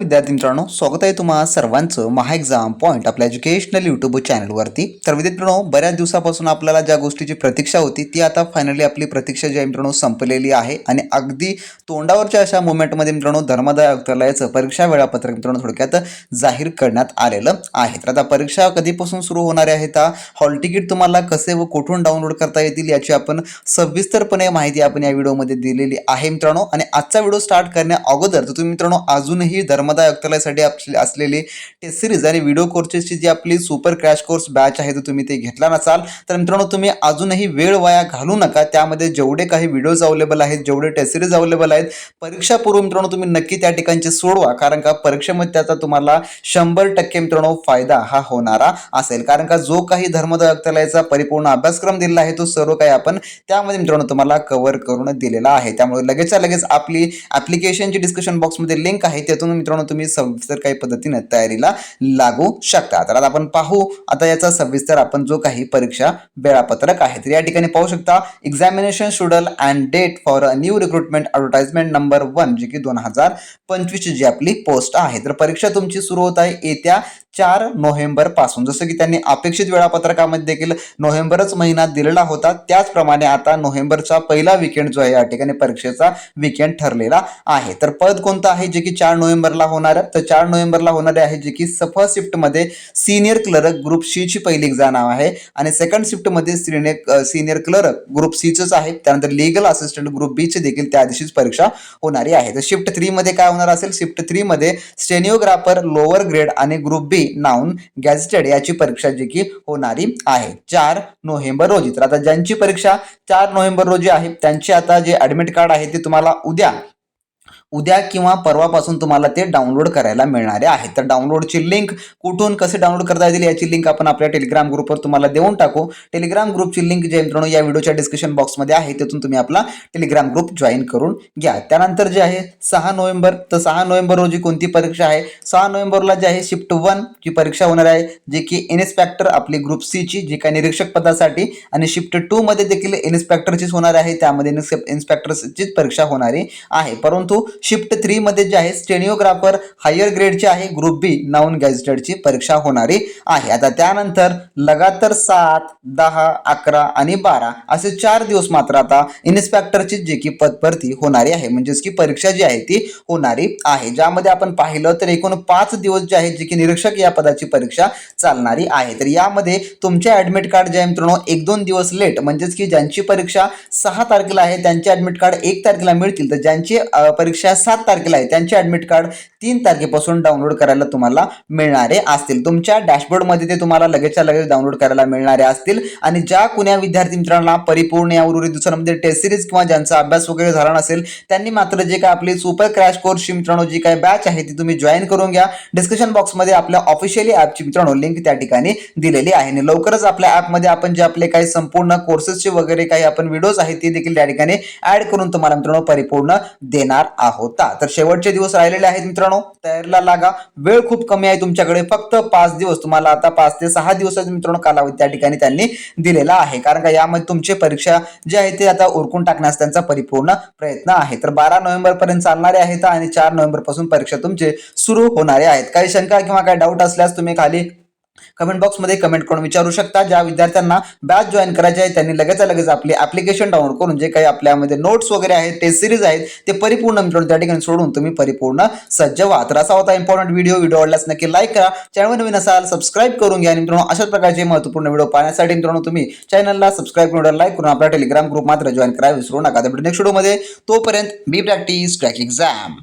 विद्यार्थी मित्रांनो स्वागत आहे तुम्हा सर्वांचं महा एक्झाम पॉईंट आपल्या एज्युकेशनल यूट्यूब चॅनलवरती तर विद्यार्थी मित्रांनो बऱ्याच दिवसापासून आपल्याला ज्या गोष्टीची प्रतीक्षा होती ती आता फायनली आपली प्रतीक्षा जी आहे मित्रांनो संपलेली आहे. आणि अगदी तोंडावरच्या अशा मुवमेंटमध्ये मित्रांनो धर्मदाय आयुक्तालयाचं परीक्षा वेळापत्रक मित्रांनो थोडक्यात जाहीर करण्यात आलेलं आहे. तर आता परीक्षा कधीपासून सुरू होणार आहे? आता हॉल तिकीट तुम्हाला कसे व कुठून डाउनलोड करता येतील याची आपण सविस्तरपणे माहिती आपण या व्हिडिओमध्ये दिलेली आहे मित्रांनो. आणि आजचा व्हिडिओ स्टार्ट करण्या अगोदर तर तुम्ही मित्रांनो अजूनही धर्म धर्मदाय आयुक्तालयासाठी आपली असलेली टेस्ट सिरीज आणि व्हिडिओ कोर्सेसची जी आपली सुपर क्रॅश कोर्स बॅच आहे तर तुम्ही ते घेतला नसाल. तर मित्रांनो तुम्ही अजूनही वेळ वाया घालू नका. त्यामध्ये जेवढे काही व्हिडिओज अवेलेबल आहेत जेवढे टेस्ट सिरीज अवेलेबल आहेत परीक्षापूर्व मित्रांनो तुम्ही नक्की त्या ठिकाणचे सोडवा. कारण का परीक्षेमध्ये त्याचा तुम्हाला शंभर टक्के मित्रांनो फायदा हा होणारा असेल. कारण का जो काही धर्मदाय आयुक्तालयाचा परिपूर्ण अभ्यासक्रम दिलेला आहे तो सर्व काही आपण त्यामध्ये मित्रांनो तुम्हाला कव्हर करून दिलेला आहे. त्यामुळे लगेचच्या लगेच आपली ॲप्लिकेशनची डिस्क्रिप्शन बॉक्समध्ये लिंक आहे त्यातून मित्रांनो तुम्ही सविस्तर काही पद्धतीने तयारीला लागू शकता. तर आता आपण पाहू आता याचा सविस्तर आपण जो काही परीक्षा वेळापत्रक आहे तर या ठिकाणी पाहू शकता examination schedule and date for a new recruitment advertisement number one जी की दोन हजार पंचवीसची जी आपली पोस्ट आहे. तर परीक्षा तुमची सुरू होत आहे येत्या चार नोव्हेंबरपासून. जसं की त्यांनी अपेक्षित वेळापत्रकामध्ये देखील नोव्हेंबरच महिना दिलेला होता. त्याचप्रमाणे आता नोव्हेंबरचा पहिला विकेंड जो आहे या ठिकाणी परीक्षेचा विकेंड ठरलेला आहे. तर पद कोणतं आहे जे की चार नोव्हेंबरला होणार. तर चार नोव्हेंबरला होणारे आहे जे की सफा शिफ्टमध्ये सिनियर क्लर्क ग्रुप सी ची पहिली एक्झाम आहे. आणि सेकंड शिफ्टमध्ये सिनियर सिनियर क्लर्क ग्रुप सीचंच आहे. त्यानंतर लिगल असिस्टंट ग्रुप बीची देखील त्या दिवशीच परीक्षा होणारी आहे. तर शिफ्ट थ्री मध्ये काय होणार असेल? शिफ्ट थ्री मध्ये स्टेनिओग्राफर लोअर ग्रेड आणि ग्रुप बी नाऊन गॅझेटेड याची परीक्षा जी की होणारी आहे. चार नोव्हेंबर रोजी. तर आता ज्यांची परीक्षा चार नोव्हेंबर रोजी आहे त्यांची आता जे ऍडमिट कार्ड आहे ते तुम्हाला उद्या उद्या किंवा परवापासून तुम्हाला ते डाउनलोड करायला मिळणारे आहे तर डाउनलोडची लिंक कुठून कसे डाउनलोड करता येतील याची लिंक आपण आपल्या टेलिग्राम ग्रुपवर तुम्हाला देऊन टाकू. टेलिग्राम ग्रुपची लिंक जे मित्रांनो या व्हिडिओच्या डिस्क्रिप्शन बॉक्समध्ये आहे तिथून तुम्ही आपला टेलिग्राम ग्रुप जॉईन करून घ्या. त्यानंतर जे आहे सहा नोव्हेंबर तर सहा नोव्हेंबर रोजी कोणती परीक्षा आहे? सहा नोव्हेंबरला जे आहे शिफ्ट वन ची परीक्षा होणार आहे जे की इन्स्पेक्टर आपली ग्रुप सीची जी काही निरीक्षक पदासाठी आणि शिफ्ट टू मध्ये देखील इन्स्पेक्टरचीच होणार आहे. त्यामध्ये इन्स्पेक्टरचीच परीक्षा होणारी आहे. परंतु शिफ्ट थ्री मध्ये जे आहे स्टेनिओग्राफर हायर ग्रेडची आहे ग्रुप बी नॉन गॅझेटेडची परीक्षा होणारी आहे. आता त्यानंतर लगातार सात दहा अकरा आणि बारा असे चार दिवस मात्र आता इन्स्पेक्टरची जी की पदभरती होणारी आहे. म्हणजेच की परीक्षा जी आहे ती होणारी आहे. ज्यामध्ये आपण पाहिलं तर एकूण पाच दिवस जे आहेत जे की निरीक्षक या पदाची परीक्षा चालणारी आहे. तर यामध्ये तुमचे ऍडमिट कार्ड जे आहे मित्रांनो एक दोन दिवस लेट म्हणजेच की ज्यांची परीक्षा सहा तारखेला आहे त्यांचे ऍडमिट कार्ड एक तारखेला मिळतील. तर ज्यांची परीक्षा परीक्षा सात तारखेला आहे. त्यांचे ॲडमिट कार्ड तीन तारखेपासून डाउनलोड करायला तुम्हाला मिळणारे असतील. तुमच्या डॅशबोर्डमध्ये ते तुम्हाला लगेचच्या लगेच डाउनलोड करायला मिळणारे असतील. आणि ज्या कुण्या विद्यार्थी मित्रांना परिपूर्ण या उर्वरित दुसऱ्यामध्ये टेस्ट सिरीज किंवा ज्यांचा अभ्यास वगैरे झाला नसेल त्यांनी मात्र जे काय आपली सुपर क्रॅश कोर्सची मित्रांनो जी काय बॅच आहे ती तुम्ही जॉईन करून घ्या. डिस्क्रिप्शन बॉक्समध्ये आपल्या ऑफिशियली ॲपची मित्रांनो लिंक त्या ठिकाणी दिलेली आहे. आणि लवकरच आपल्या ॲपमध्ये आपण जे आपले काही संपूर्ण कोर्सेसचे वगैरे काही आपण व्हिडिओज आहेत ते देखील त्या ठिकाणी ॲड करून तुम्हाला मित्रांनो परिपूर्ण देणार आहोत. होता. तर शेवटचे दिवस राहिलेले आहेत मित्रांनो तयारीला लागा. वेळ खूप कमी आहे तुमच्याकडे. फक्त पाच दिवस. तुम्हाला आता पाच ते सहा दिवसाचा मित्रांनो कालावधी त्या ठिकाणी त्यांनी दिलेला आहे. कारण का यामध्ये तुमचे परीक्षा जे आहे ते आता उरकून टाकण्यास त्यांचा परिपूर्ण प्रयत्न आहे. तर बारा नोव्हेंबर पर्यंत चालणारे आहेत आणि चार नोव्हेंबरपासून परीक्षा तुमचे सुरू होणारे आहेत. काही शंका किंवा काही डाऊट असल्यास तुम्ही खाली कमेंट बॉक्समध्ये कमेंट करून विचारू शकता. ज्या विद्यार्थ्यांना बॅच जॉईन करायचे आहे त्यांनी लगेच लगेच आपले ॲप्लिकेशन डाउनलोड करून जे काही आपल्यामध्ये नोट्स वगैरे आहेत टेस्ट सिरीज आहेत ते परिपूर्ण मित्रांनो त्या ठिकाणी सोडून तुम्ही परिपूर्ण सज्ज व्हा. तर असा होता इम्पॉर्टंट व्हिडिओ व्हिडिओ आवडल्यास नक्की लाईक करा. चॅनल नवीन असाल सबस्क्राईब करून घ्या. आणि मित्रांनो अशाच प्रकारचे महत्त्वपूर्ण व्हिडिओ पाहण्यासाठी मित्रांनो तुम्ही चॅनलला सबस्क्राईब करून लाईक करून आपला टेलिग्राम ग्रुप मात्र जॉईन करायला विसरू नका. तर नेक्स्ट व्हिडिओमध्ये तोपर्यंत बी प्रॅक्टिस क्रॅक एक्झाम